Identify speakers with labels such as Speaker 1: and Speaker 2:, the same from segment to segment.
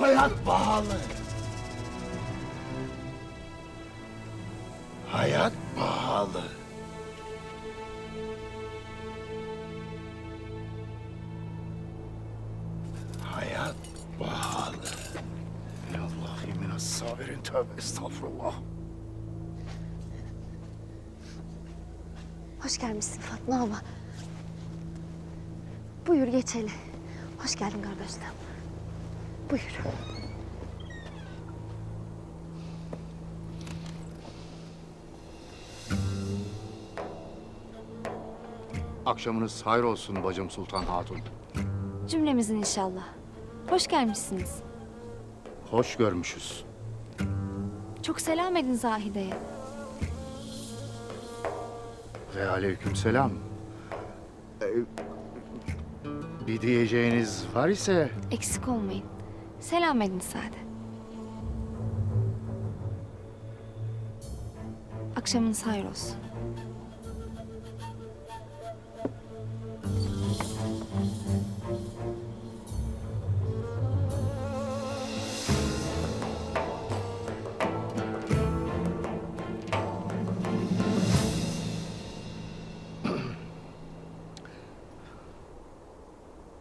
Speaker 1: Hayat pahalı. Hayat pahalı. Hayat pahalı.
Speaker 2: Allah'ım minas sabirin tövbe estağfurullah.
Speaker 3: Hoş gelmişsin Fatma abla. Buyur geç hele. Hoş geldin kardeşlerim. Buyur.
Speaker 2: Akşamınız hayır olsun bacım Sultan Hatun.
Speaker 3: Cümlemizin inşallah. Hoş gelmişsiniz.
Speaker 2: Hoş görmüşüz.
Speaker 3: Çok selam edin Zahide'ye.
Speaker 2: Ve aleyküm selam. Ee, bir diyeceğiniz var ise
Speaker 3: Eksik olmayın. Selam edin sade. Akşamınız hayır olsun.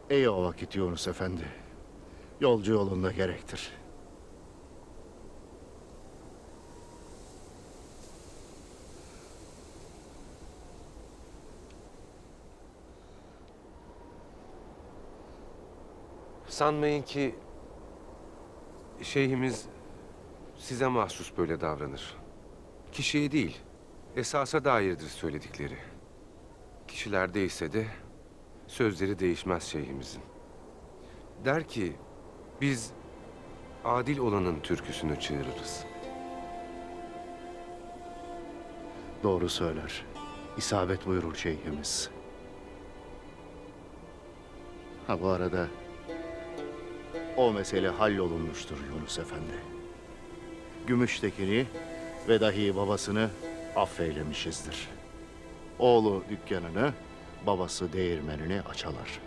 Speaker 2: iyi o vakit Yunus Efendi. Yolcu yolunda gerektir.
Speaker 4: Sanmayın ki şeyhimiz size mahsus böyle davranır. Kişiye değil, esasa dairdir söyledikleri. Kişiler değişse de sözleri değişmez şeyhimizin. Der ki biz adil olanın türküsünü çığırırız.
Speaker 2: Doğru söyler. İsabet buyurur şeyhimiz. Ha bu arada o mesele hallolunmuştur Yunus Efendi. Gümüştekini ve dahi babasını affeylemişizdir. Oğlu dükkanını, babası değirmenini açalar.